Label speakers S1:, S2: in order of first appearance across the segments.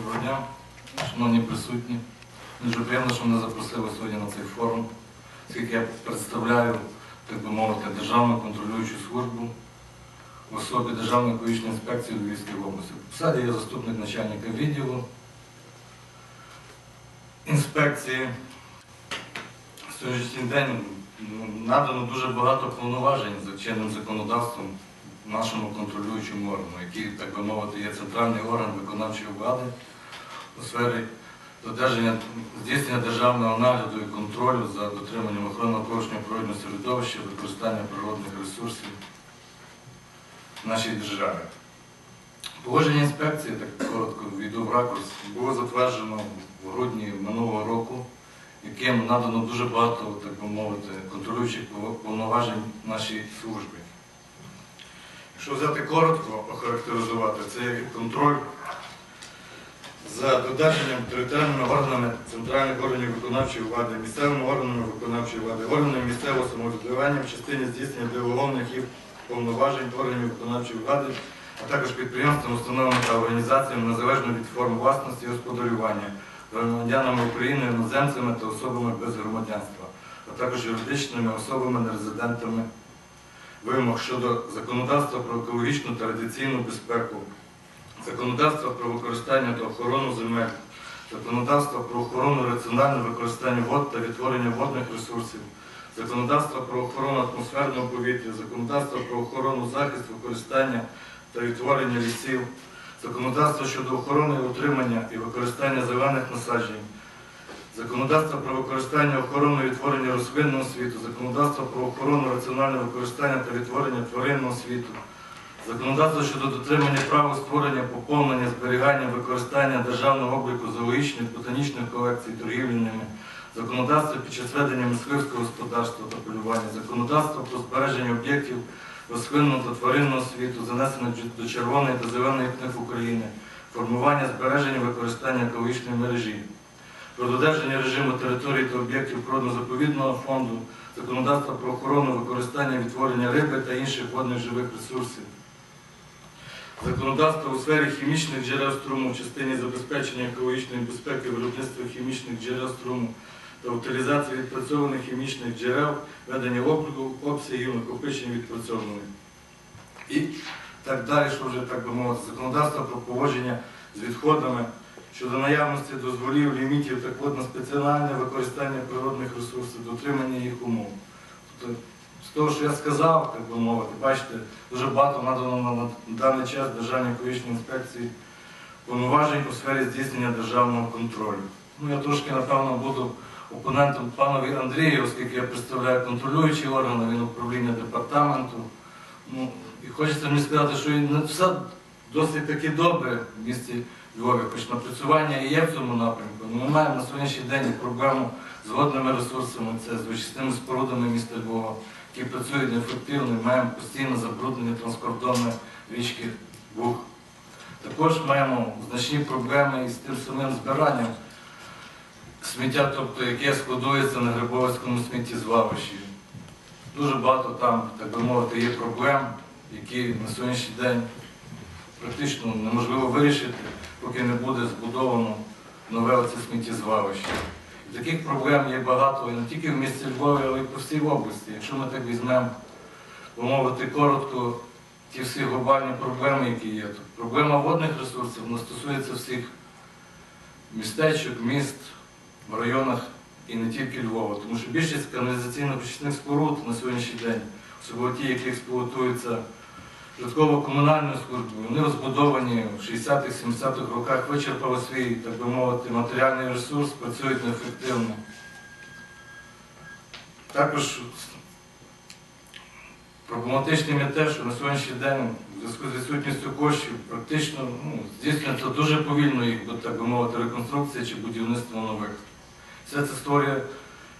S1: Доброго дня, шановні присутні. Дуже приємно, що мене запросили сьогодні на цей форум, оскільки я представляю, так би мовити, Державну контролюючу службу в особі Державної екологічної інспекції у Львівській області. Посаді я заступник начальника відділу інспекції. В сьогоднішній день надано дуже багато повноважень за чинним законодавством нашому контролюючому органу, який, так би мовити, є центральний орган виконавчої влади у сфері додержання здійснення державного нагляду і контролю за дотриманням охоронного порушення природного середовища, використання природних ресурсів в нашій державі. Положення інспекції, так коротко війду в ракурс, було затверджено в грудні минулого року, яким надано дуже багато, так би мовити, контролюючих повноважень нашій службі. Якщо взяти коротко, охарактеризувати, це контроль за додержанням територіальними органами центральних органів виконавчої влади, місцевими органами виконавчої влади, органами місцевого самоврядування в частині здійснення делегованих і повноважень органів виконавчої влади, а також підприємствам, установами та організаціями незалежно від форм власності і господарювання, громадянами України, іноземцями та особами без громадянства, а також юридичними особами, нерезидентами вимог щодо законодавства про екологічну та радіаційну безпеку, законодавства про використання та охорону земель, законодавства про охорону раціональне використання вод та відтворення водних ресурсів, законодавства про охорону атмосферного повітря, законодавства про охорону захист, використання та відтворення лісів, законодавство щодо охорони утримання і використання зелених насаджень, законодавство про використання охорони і відтворення рослинного світу, законодавство про охорону раціонального використання та відтворення тваринного світу, законодавство щодо дотримання права створення, поповнення, зберігання, використання державного обліку зоологічних, ботанічних колекцій, торгівельними, законодавство під час ведення мисливського господарства та полювання, законодавство про збереження об'єктів рослинного та тваринного світу, занесених до Червоної та Зеленої книг України, формування збереження використання екологічної мережі. Про додержання режиму територій та об'єктів природно-заповідного фонду, законодавства про охорону використання відтворення риби та інших водних живих ресурсів, законодавство у сфері хімічних джерел струму в частині забезпечення екологічної безпеки виробництва хімічних джерел струму та утилізації відпрацьованих хімічних джерел, ведення обліку обсягів, накопичення відпрацьованих. І так далі, що вже так би мовити, законодавство про поводження з відходами щодо наявності дозволів, лімітів та квот на спеціальне використання природних ресурсів, дотримання їх умов. Тобто, того, що я сказав, так би мовити, бачите, дуже багато надано на даний час Державній екологічній інспекції повноважень у сфері здійснення державного контролю. Ну, я трошки, напевно, буду опонентом панові Андрію, оскільки я представляю контролюючі органи, він управління департаменту. Ну, і хочеться мені сказати, що не все досить таки добре в місті Львові, хоч напрацювання і є в цьому напрямку. Ми маємо на сьогоднішній день проблему з водними ресурсами, це з очисними спорудами міста Львова, які працюють неефективно, і маємо постійно забруднення транскордонної річки Буг. Також маємо значні проблеми із тим самим збиранням сміття, тобто яке складується на Грибовицькому сміттєзвалищі. Дуже багато там, так би мовити, є проблем, які на сьогоднішній день практично неможливо вирішити, поки не буде збудовано нове оце сміттєзвалище. Таких проблем є багато і не тільки в місті Львові, але й по всій області. Якщо ми так візьмемо, помовити коротко, ті всі глобальні проблеми, які є, то проблема водних ресурсів вона стосується всіх містечок, міст в районах і не тільки Львова, тому що більшість каналізаційно-очисних споруд на сьогоднішній день, особливо ті, які експлуатуються житлово-комунальною службою, вони розбудовані в 60-х-70-х роках, вичерпали свій, так би мовити, матеріальний ресурс, працюють неефективно. Також проблематичним є те, що на сьогоднішній день в зв'язку з відсутністю коштів практично ну, здійснюється дуже повільно їх, так би мовити, реконструкція чи будівництво нових. Все це створює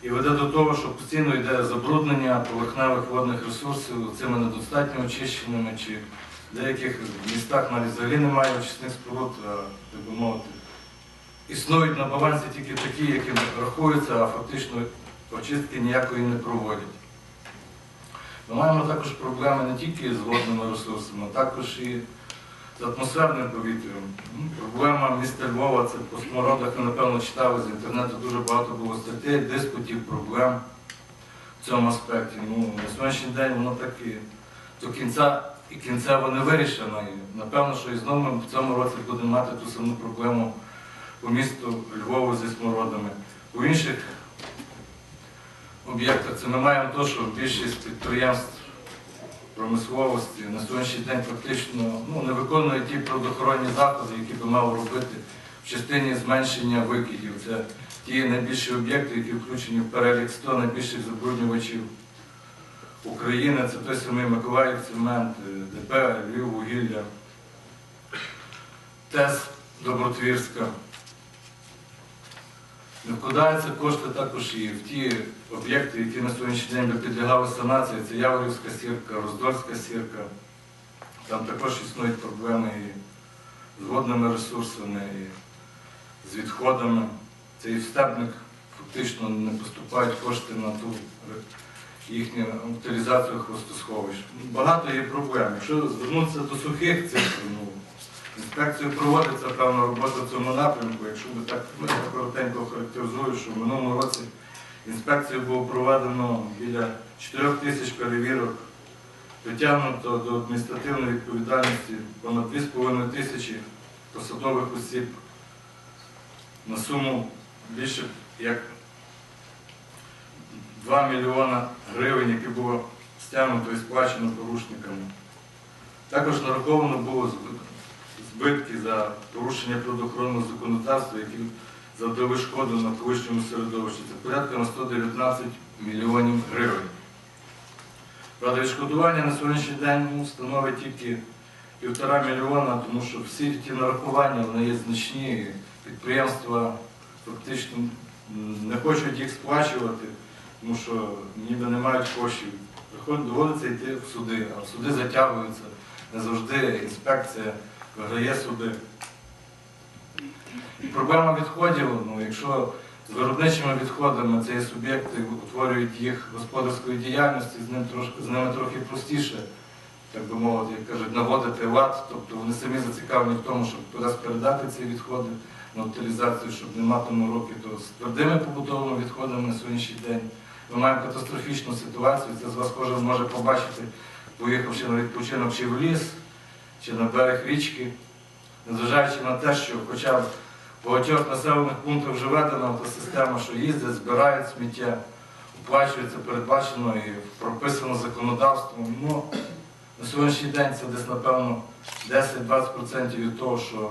S1: і веде до того, що постійно йде забруднення поверхневих водних ресурсів цими недостатньо очищеними, чи в деяких містах навіть взагалі немає очисних споруд, а, так би мовити. Існують на балансі тільки такі, які рахуються, а фактично очистки ніякої не проводять. Ми маємо також проблеми не тільки з водними ресурсами, а також і з атмосферним повітрям. Проблема міста Львова це по смородах, ви напевно читали з інтернету, дуже багато було статей, диспутів, проблем в цьому аспекті. Ну, на сьогоднішній день воно так і до кінця і кінцево не вирішено. І напевно, що і знову ми в цьому році будемо мати ту саму проблему по місту Львову зі смородами. У інших об'єктах це ми маємо те, що більшість підприємств промисловості на сьогоднішній день фактично ну, не виконує ті природоохоронні заходи, які би мав робити в частині зменшення викидів. Це ті найбільші об'єкти, які включені в перелік 100 найбільших забруднювачів України. Це той самий Миколаїв цемент, е, ДП, Львів, вугілля, ТЕС Добротвірська. Вкладаються кошти також і в ті об'єкти, які на сьогоднішній день підлягали санації. Це Яворівська сірка, Роздольська сірка. Там також існують проблеми і з водними ресурсами, і з відходами. Це і фактично не поступають кошти на ту їхню утилізацію хвостосховищ. Багато є проблем. Якщо звернутися до сухих цифр, ну, Інспекцією проводиться певна робота в цьому напрямку. Якщо би так ну, коротенько характеризую, що в минулому році інспекцією було проведено біля 4 тисяч перевірок, притягнуто до адміністративної відповідальності понад 2,5 тисячі посадових осіб на суму більше як 2 мільйона гривень, які було стягнуто і сплачено порушниками. Також нараховано було збитки за порушення природоохоронного законодавства, які завдали шкоду навколишньому середовищі. Це порядка на 119 мільйонів гривень. Правда, відшкодування на сьогоднішній день становить тільки півтора мільйона, тому що всі ті нарахування вони є значні. Підприємства фактично не хочуть їх сплачувати, тому що ніби не мають коштів. Доводиться йти в суди, а в суди затягуються. Не завжди інспекція виграє суди. І проблема відходів, ну, якщо з виробничими відходами ці суб'єкти утворюють їх господарської діяльності, з, ним трошки, з ними трохи простіше, так би мовити, як кажуть, наводити лад, тобто вони самі зацікавлені в тому, щоб кудись передати ці відходи на утилізацію, щоб не мати мороки, то з твердими побутовими відходами на сьогоднішній день ми маємо катастрофічну ситуацію, це з вас кожен може побачити, поїхавши на відпочинок чи в ліс, чи на берег річки, незважаючи на те, що хоча в багатьох населених пунктах вже та система, що їздять, збирають сміття, оплачується передбачено і прописано законодавством. Ну, на сьогоднішній день це десь, напевно, 10-20% від того, що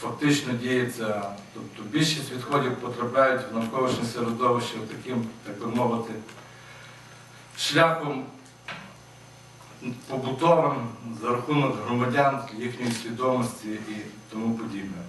S1: фактично діється. Тобто більшість відходів потрапляють в навколишнє середовище таким, так би мовити, шляхом побутовим за рахунок громадян, їхньої свідомості і тому подібне.